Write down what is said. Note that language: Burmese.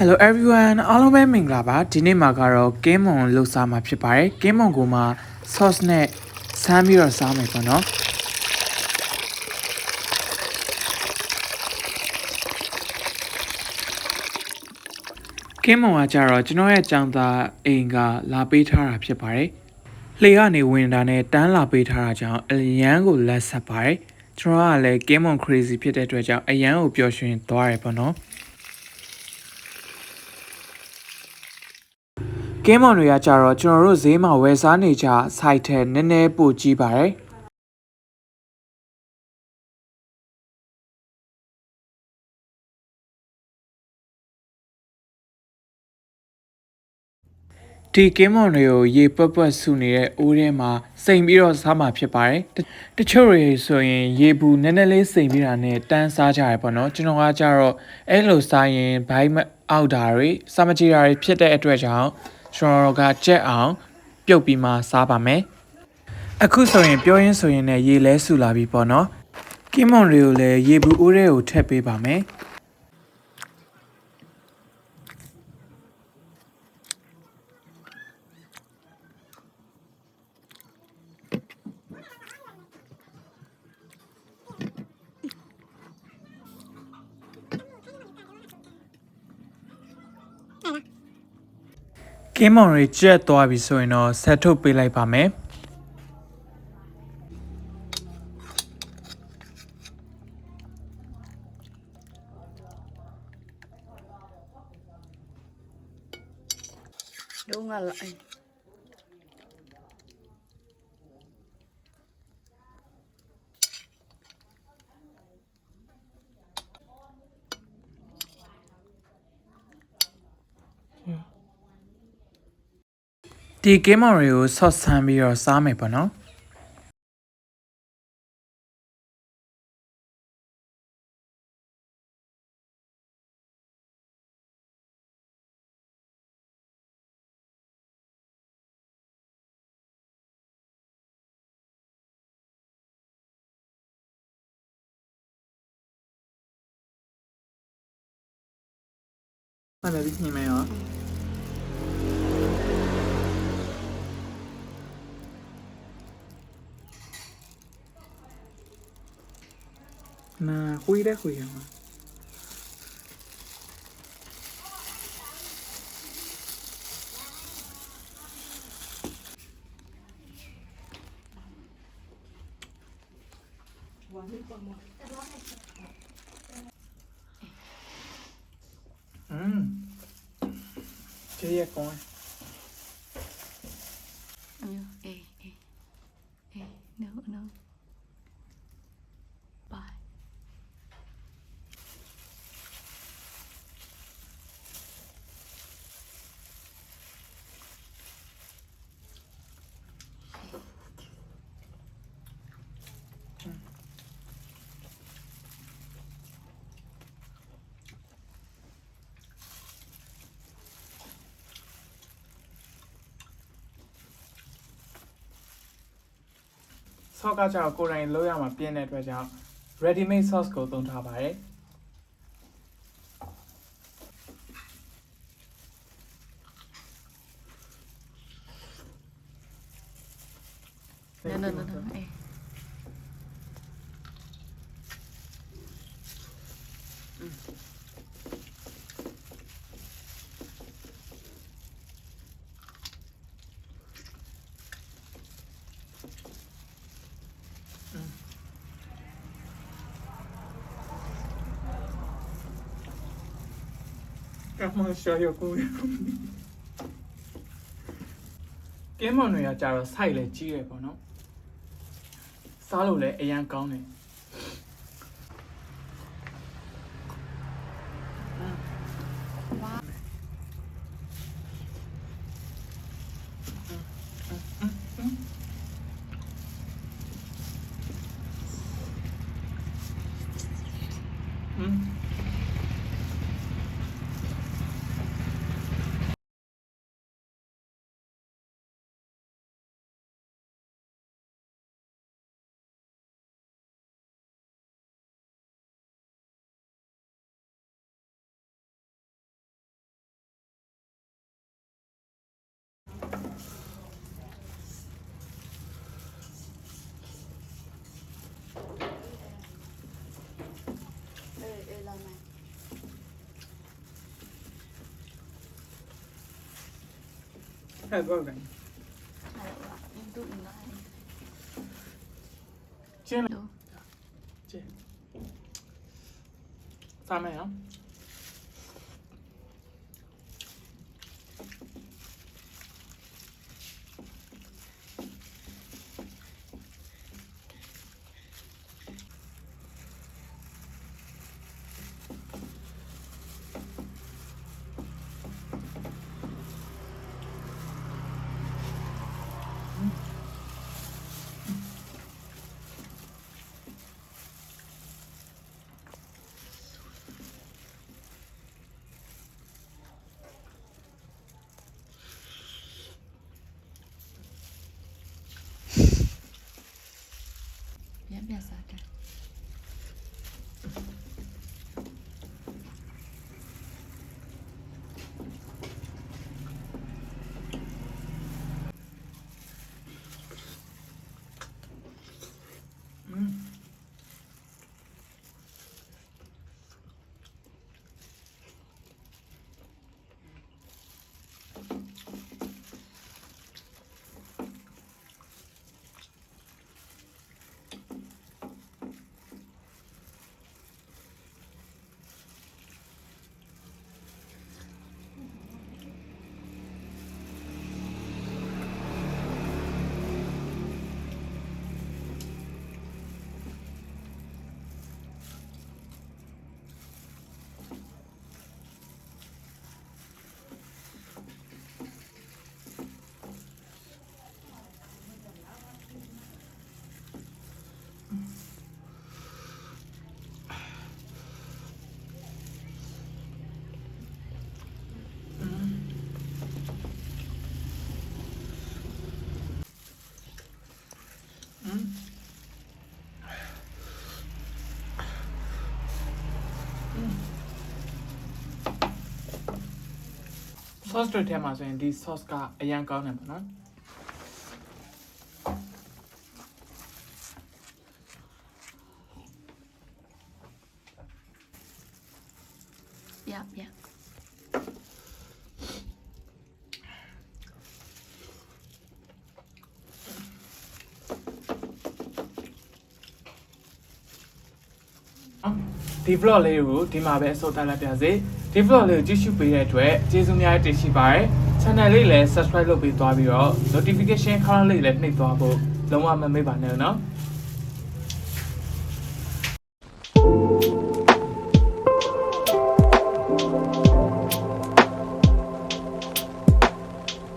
Hello everyone အားလုံးပဲမင်္ဂလာပါဒီနေ့မှာကတော့ game on လောက်စားမှာဖြစ်ပါတယ် game on ကိုမှ sauce နဲ့ဆမ်းပြီးတော့စားမယ်ပေါ့နော် game on ကကြတော့ကျွန်တော်ရဲ့ចောင်းသားအိမ်ကလာပေးထားတာဖြစ်ပါတယ်လှေကနေဝင်တာနဲ့တန်းလာပေးထားတာကြောင့်အရန်ကိုလက်ဆက်ပါတယ်ကျွန်တော်ကလည်း game on crazy ဖြစ်တဲ့အတွက်ကြောင့်အရန်ကိုပျော်ရွှင်သွားတယ်ပေါ့နော် ကင်းမောင်တွေကကြတော့ကျွန်တော်တို့ဈေးမှာဝယ်စားနေကြ site ထဲနည်းနည်းပို့ကြည့်ပါတယ်ဒီကင်းမောင်တွေကိုရေပွက်ပွက်ဆူနေတဲ့အိုးထဲမှာစိမ်ပြီးတော့စားမှာဖြစ်ပါတယ်တတချို့တွေဆိုရင်ရေဘူးနည်းနည်းလေးစိမ်ပြီးတာနဲ့တန်းစားကြရပေါ့နော်ကျွန်တော်ကကြတော့အဲ့လိုစားရင်ဘိုင်းမအောက်တာတွေစာမကြီးတာတွေဖြစ်တဲ့အတွက်ကြောင့် ကျွန်တော်ကကြက်အောင် ပြုတ်ပြီးမှစားပါမယ်အခုဆိုရင်ပြောရင်းဆိုရင်လည်းရေလဲဆူလာပြီပေါ့နော်ကင်းမောင်တွေကိုလည်းရေဘူးအိုးထဲကိုထည့်ပေးပါမယ် ကင်းမောင်တွေကြက်သွားပြီဆိုရင်တော့ဆက်ထုတ်ပေးလိုက်ပါမယ် Đúng là lại ဒီကင်းမောင်တွေကိုဆော့ဆန်းပြီးတော့စားမယ်ပေါ့နော်မှန်တယ်ဒီည なあこいれこいやま Mmm. Ừ. Chơi ra coi. Ừ, ê, ê, ê, no, no. ဆော့ကကြောက်ကိုယ်တိုင်လောက်ရမှာပြင်းတဲ့အတွက်ကြောင့် ready made sauce ကိုသုံးထားပါတယ် I'm gonna show you ကိုကင်းမွန်တွေကကြတော့ site လဲကြီးရပေါ့နော်စားလို့လည်းအရန်ကောင်းတယ်อืม 了呢。还有多少根？还有啊，都有。没？呀？ ဆော့စ်တွေထဲမှာဆိုရင်ဒီ sauce ကအရန်ကောင်းတယ်ပေါ့နော်ပြန်ပြန်ဒီ vlog လေးကိုဒီမှာပဲအဆုံးသတ်လိုက်ပါစေ ဒီ vlog လေးကိုကြည့်ရှုပေးတဲ့အတွက်ကျေးဇူးများတင်ရှိပါတယ် channel လေးလည်း subscribe လုပ်ပေးသွားပြီးတော့ notification ခေါင်းလေးလည်းနှိပ်သွားဖို့လုံးဝမမေ့ပါနဲ့နော်